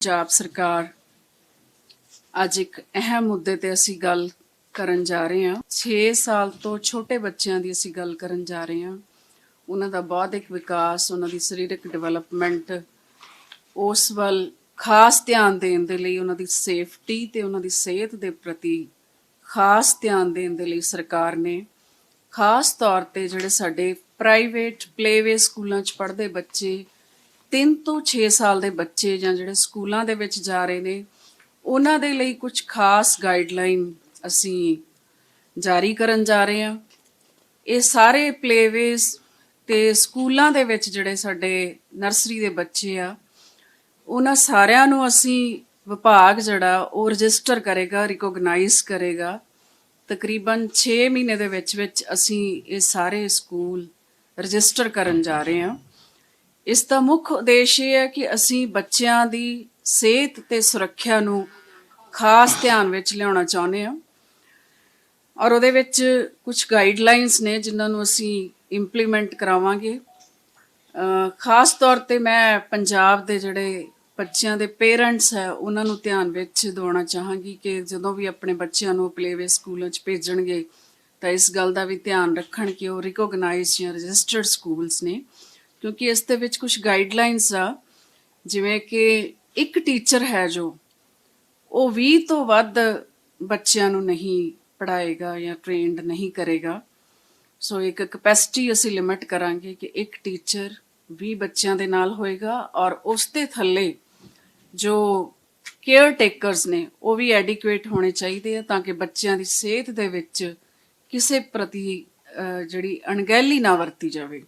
ਪੰਜਾਬ ਸਰਕਾਰ ਅੱਜ ਇੱਕ ਅਹਿਮ ਮੁੱਦੇ ਤੇ ਅਸੀਂ ਗੱਲ ਕਰਨ ਜਾ ਰਹੇ ਹਾਂ। 6 ਸਾਲ ਤੋਂ ਛੋਟੇ ਬੱਚਿਆਂ ਦੀ ਅਸੀਂ ਗੱਲ ਕਰਨ ਜਾ ਰਹੇ ਹਾਂ। ਉਹਨਾਂ ਦਾ ਬੌਧਿਕ ਵਿਕਾਸ, ਉਹਨਾਂ ਦੀ ਸਰੀਰਕ ਡਿਵੈਲਪਮੈਂਟ, ਉਸ ਵੱਲ ਖਾਸ ਧਿਆਨ ਦੇਣ ਦੇ ਲਈ ਉਹਨਾਂ ਦੀ ਸੇਫਟੀ ਤੇ ਉਹਨਾਂ ਦੀ ਸਿਹਤ ਦੇ ਪ੍ਰਤੀ ਖਾਸ ਧਿਆਨ ਦੇਣ ਦੇ ਲਈ ਸਰਕਾਰ ਨੇ ਖਾਸ ਤੌਰ ਤੇ ਜਿਹੜੇ ਸਾਡੇ ਪ੍ਰਾਈਵੇਟ ਪਲੇਵੇ ਸਕੂਲਾਂ 'ਚ ਪੜ੍ਹਦੇ ਬੱਚੇ 3 ਤੋਂ 6 ਸਾਲ ਦੇ ਬੱਚੇ ਜਾਂ ਜਿਹੜੇ ਸਕੂਲਾਂ ਦੇ ਵਿੱਚ ਜਾ ਰਹੇ ਨੇ, ਉਹਨਾਂ ਦੇ ਲਈ ਕੁਝ ਖਾਸ ਗਾਈਡਲਾਈਨ ਅਸੀਂ ਜਾਰੀ ਕਰਨ ਜਾ ਰਹੇ ਹਾਂ। ਇਹ ਸਾਰੇ ਪਲੇਵੇਜ਼ ਤੇ ਸਕੂਲਾਂ ਦੇ ਵਿੱਚ ਜਿਹੜੇ ਸਾਡੇ ਨਰਸਰੀ ਦੇ ਬੱਚੇ ਆ, ਉਹਨਾਂ ਸਾਰਿਆਂ ਨੂੰ ਅਸੀਂ ਵਿਭਾਗ ਜਿਹੜਾ ਉਹ ਰਜਿਸਟਰ ਕਰੇਗਾ ਰਿਕੋਗਨਾਈਜ਼ ਕਰੇਗਾ। ਤਕਰੀਬਨ 6 ਮਹੀਨੇ ਦੇ ਵਿੱਚ ਵਿੱਚ ਅਸੀਂ ਇਹ ਸਾਰੇ ਸਕੂਲ ਰਜਿਸਟਰ ਕਰਨ ਜਾ ਰਹੇ ਹਾਂ। ਇਸ ਦਾ ਮੁੱਖ ਉਦੇਸ਼ ਇਹ ਹੈ ਕਿ ਅਸੀਂ ਬੱਚਿਆਂ ਦੀ ਸਿਹਤ ਤੇ ਸੁਰੱਖਿਆ ਨੂੰ ਖਾਸ ਧਿਆਨ ਵਿੱਚ ਲਿਆਉਣਾ ਚਾਹੁੰਦੇ ਹਾਂ। ਔਰ ਉਹਦੇ ਵਿੱਚ ਕੁਝ ਗਾਈਡਲਾਈਨਸ ਨੇ ਜਿਨ੍ਹਾਂ ਨੂੰ ਅਸੀਂ ਇੰਪਲੀਮੈਂਟ ਕਰਾਵਾਂਗੇ। ਖਾਸ ਤੌਰ ਤੇ ਮੈਂ ਪੰਜਾਬ ਦੇ ਜਿਹੜੇ ਬੱਚਿਆਂ ਦੇ ਪੇਰੈਂਟਸ ਹੈ, ਉਹਨਾਂ ਨੂੰ ਧਿਆਨ ਵਿੱਚ ਦਿਵਾਉਣਾ ਚਾਹਾਂਗੀ ਕਿ ਜਦੋਂ ਵੀ ਆਪਣੇ ਬੱਚਿਆਂ ਨੂੰ ਪਲੇਵੇ ਸਕੂਲਾਂ 'ਚ ਭੇਜਣਗੇ ਤਾਂ ਇਸ ਗੱਲ ਦਾ ਵੀ ਧਿਆਨ ਰੱਖਣ ਕਿ ਉਹ ਰਿਕੋਗਨਾਈਜ਼ਡ ਜਾਂ ਰਜਿਸਟਰਡ ਸਕੂਲਸ ਨੇ। ਕਿਉਂਕਿ ਇਸ ਦੇ ਵਿੱਚ ਕੁਝ ਗਾਈਡਲਾਈਨਸ ਆ, ਜਿਵੇਂ ਕਿ ਇੱਕ ਟੀਚਰ ਹੈ ਜੋ, ਉਹ 20 ਤੋਂ ਵੱਧ ਬੱਚਿਆਂ ਨੂੰ ਨਹੀਂ ਪੜਾਏਗਾ ਜਾਂ ਟ੍ਰੇਨਡ ਨਹੀਂ ਕਰੇਗਾ। ਸੋ ਇੱਕ ਕਪੈਸਿਟੀ ਅਸੀਂ ਲਿਮਿਟ ਕਰਾਂਗੇ ਕਿ ਇੱਕ ਟੀਚਰ 20 ਬੱਚਿਆਂ ਦੇ ਨਾਲ ਹੋਏਗਾ ਔਰ ਉਸ ਦੇ ਥੱਲੇ ਜੋ ਕੇਅਰ ਟੇਕਰਸ ਨੇ, ਉਹ ਵੀ ਐਡਿਕੁਏਟ ਹੋਣੇ ਚਾਹੀਦੇ ਆ ਤਾਂ ਕਿ ਬੱਚਿਆਂ ਦੀ ਸਿਹਤ ਦੇ ਵਿੱਚ ਕਿਸੇ ਪ੍ਰਤੀ ਜਿਹੜੀ ਅਣਗਹਿਲੀ ਨਾ ਵਰਤੀ ਜਾਵੇ।